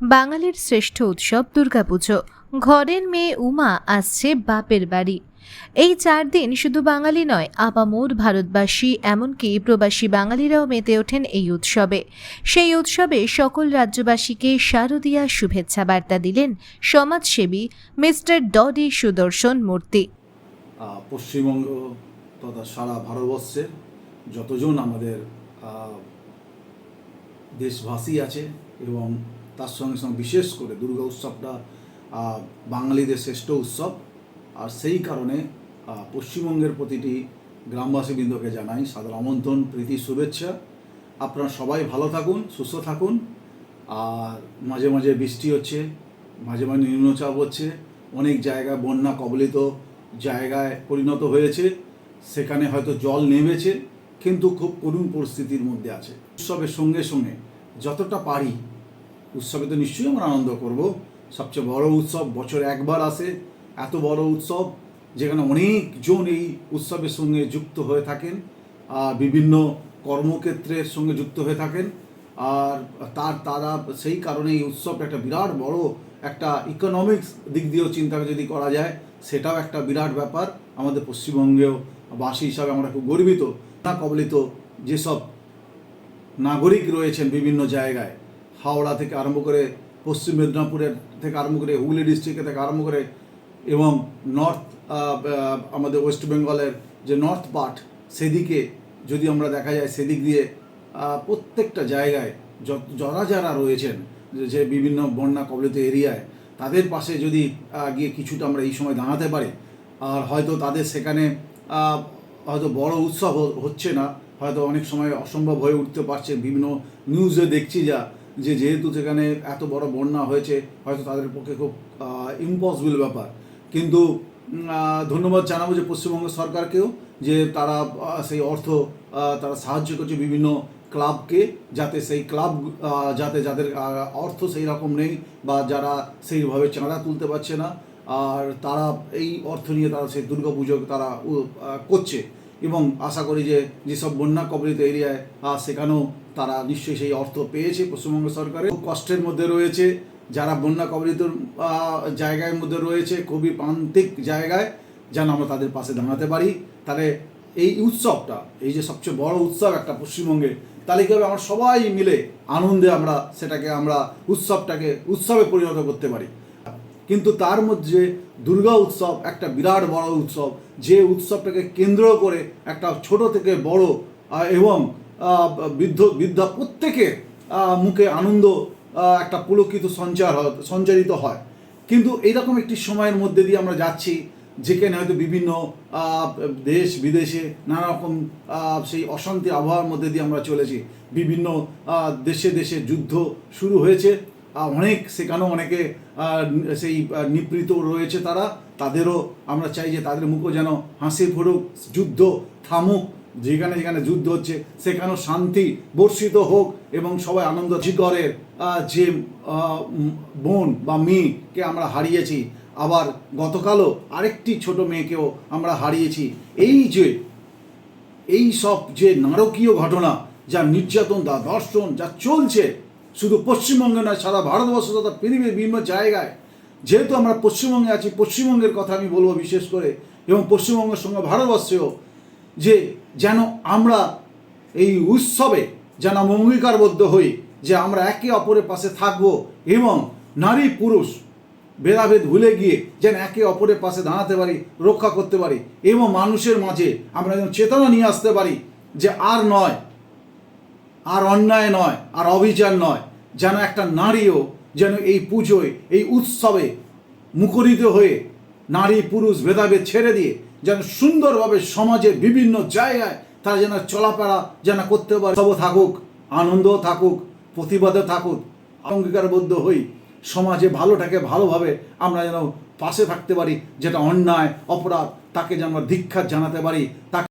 বাঙালির শ্রেষ্ঠ উৎসব দুর্গাপুজো। ঘরের মেয়ে উমা আসছে বাপের বাড়ি। এই চার দিন শুধু বাঙালি নয়, আপামোর ভারতবাসী, এমনকি প্রবাসী বাঙালিরাও মেতে ওঠেন এই উৎসবে। সেই উৎসবে সকল রাজ্যবাসীকে শারদীয়া শুভেচ্ছা বার্তা দিলেন সমাজসেবী মিস্টার ডডি সুদর্শন মূর্তি। পশ্চিমবঙ্গ তথা সারা ভারতবর্ষের যতজন আমাদের দেশবাসী আছে এবং তার সঙ্গে সঙ্গে বিশেষ করে দুর্গা উৎসবটা বাঙালিদের শ্রেষ্ঠ উৎসব। আর সেই কারণে পশ্চিমবঙ্গের প্রতিটি গ্রামবাসীবৃন্দকে জানাই সাদর আমন্ত্রণ, প্রীতি, শুভেচ্ছা। আপনারা সবাই ভালো থাকুন, সুস্থ থাকুন। আর মাঝে মাঝে বৃষ্টি হচ্ছে, মাঝে মাঝে নিম্নচাপ হচ্ছে, অনেক জায়গায় বন্যা কবলিত জায়গায় পরিণত হয়েছে। সেখানে হয়তো জল নেমেছে, কিন্তু খুব করুণ পরিস্থিতির মধ্যে আছে। উৎসবের সঙ্গে সঙ্গে যতটা পারি উৎসবে তো নিশ্চয়ই আমরা আনন্দ করব। সবচেয়ে বড় উৎসব বছরে একবার আসে, এত বড় উৎসব যেখানে অনেকজন এই উৎসবের সঙ্গে যুক্ত হয়ে থাকেন, আর বিভিন্ন কর্মক্ষেত্রের সঙ্গে যুক্ত হয়ে থাকেন, আর তার তারা সেই কারণে এই উৎসবটা একটা বিরাট বড় একটা ইকোনমিক্স দিক দিয়েও চিন্তা যদি করা যায়, সেটাও একটা বিরাট ব্যাপার। আমাদের পশ্চিমবঙ্গেও বাসী হিসাবে আমরা খুব গর্বিত, না কবলিত যেসব নাগরিক রয়েছেন বিভিন্ন জায়গায়। হাওড়া থেকে আরম্ভ করে পশ্চিম মেদিনীপুরের থেকে আরম্ভ করে হুগলি ডিস্ট্রিক্ট থেকে আরম্ভ করে এবং নর্থ আমাদের ওয়েস্ট বেঙ্গলের যে নর্থ পার্ট সেদিকে যদি আমরা দেখা যায়, সেদিক দিয়ে প্রত্যেকটা জায়গায় যারা যারা রয়েছেন, যে বিভিন্ন বন্যা কবলিত এরিয়ায়, তাদের পাশে যদি গিয়ে কিছুটা আমরা এই সময় দাঁড়াতে পারি, আর হয়তো তাদের সেখানে হয়তো বড় উৎসব হচ্ছে না, হয়তো অনেক সময় অসম্ভব হয়ে উঠতে পারছে। বিভিন্ন নিউজে দেখছি যা যে যেহেতু সেখানে এত বড় বন্যা হয়েছে, হয়তো তাদের পক্ষে খুব ইম্পসিবল ব্যাপার। কিন্তু ধন্যবাদ জানাব যে পশ্চিমবঙ্গ সরকারকেও যে তারা সেই অর্থ তারা সাহায্য করছে বিভিন্ন ক্লাবকে যাতে সেই ক্লাব যাতে যাদের অর্থ সেই রকম নেই বা যারা সেইভাবে চাঁদা তুলতে পারছে না, আর তারা এই অর্থ নিয়ে তারা সেই দুর্গাপুজো তারা করছে। এবং আশা করি যে যেসব বন্যা কবলিত এরিয়ায় আহ, সেখানেও তারা নিশ্চয়ই সেই অর্থ পেয়েছে পশ্চিমবঙ্গ সরকারের। খুব কষ্টের মধ্যে রয়েছে যারা বন্যা কবলিত জায়গার মধ্যে রয়েছে খুবই প্রান্তিক জায়গায় যেন আমরা তাদের পাশে দাঁড়াতে পারি। তাহলে এই উৎসবটা এই যে সবচেয়ে বড় উৎসব একটা পশ্চিমবঙ্গের তাহলে কী হবে? আমরা সবাই মিলে আনন্দে আমরা সেটাকে আমরা উৎসবটাকে উৎসবে পরিণত করতে পারি। কিন্তু তার মধ্যে দুর্গা উৎসব একটা বিরাট বড় উৎসব, যে উৎসবটাকে কেন্দ্র করে একটা ছোট থেকে বড় এবং বৃদ্ধ, বৃদ্ধা প্রত্যেকের মুখে আনন্দ একটা পুলকিত সঞ্চার সঞ্চারিত হয়। কিন্তু এইরকম একটি সময়ের মধ্যে দিয়ে আমরা যাচ্ছি, যেখানে হয়তো বিভিন্ন দেশ বিদেশে নানা রকম সেই অশান্তি আবহাওয়ার মধ্যে দিয়ে আমরা চলেছি। বিভিন্ন দেশে দেশে যুদ্ধ শুরু হয়েছে। অনেক সেখানেও অনেকে সেই নিবৃত রয়েছে তারা। তাদেরও আমরা চাই যে তাদের মুখও যেন হাসি ফুটুক যুদ্ধ থামুক, যেখানে যেখানে যুদ্ধ হচ্ছে, সেখানেও শান্তি বর্ষিত হোক এবং সবাই আনন্দ জিগরের যে বোন বা মেয়েকে আমরা হারিয়েছি, আবার গতকালও আরেকটি ছোট মেয়েকেও আমরা হারিয়েছি। এই যে, এই সব যে নারকীয় ঘটনা, যা নির্যাতন, যা দর্শন যা চলছে শুধু পশ্চিমবঙ্গে নয়, সারা ভারতবর্ষ তথা পৃথিবীর বিভিন্ন জায়গায় যেহেতু আমরা পশ্চিমবঙ্গে আছি, পশ্চিমবঙ্গের কথা আমি বলব বিশেষ করে, এবং পশ্চিমবঙ্গের সঙ্গে ভারতবর্ষেও যে যেন আমরা এই উৎসবে যেন আমরা অঙ্গীকারবদ্ধ হই, যে আমরা একে অপরের পাশে থাকব এবং নারী পুরুষ ভেদাভেদ ভুলে গিয়ে যেন একে অপরের পাশে দাঁড়াতে পারি, রক্ষা করতে পারি, এবং মানুষের মাঝে আমরা যেন চেতনা নিয়ে আসতে পারি যে আর নয় আর অন্যায় নয়, আর অবিচার নয়। যেন একটা নারীও যেন এই পুজোয়, এই উৎসবে মুখরিত হয়ে নারী, পুরুষ, ভেদাভেদ ছেড়ে দিয়ে যেন সুন্দরভাবে সমাজের বিভিন্ন জায়গায় তারা যেন চলাফেরা যেন করতে পারে। সব থাকুক আনন্দ থাকুক প্রতিবাদে থাকুক, অঙ্গীকারবদ্ধ হই। সমাজে ভালোটাকে ভালোভাবে আমরা যেন পাশে থাকতে পারি, যেটা অন্যায়, অপরাধ, তাকে যেন আমরা ধিক্ষার জানাতে পারি, তাকে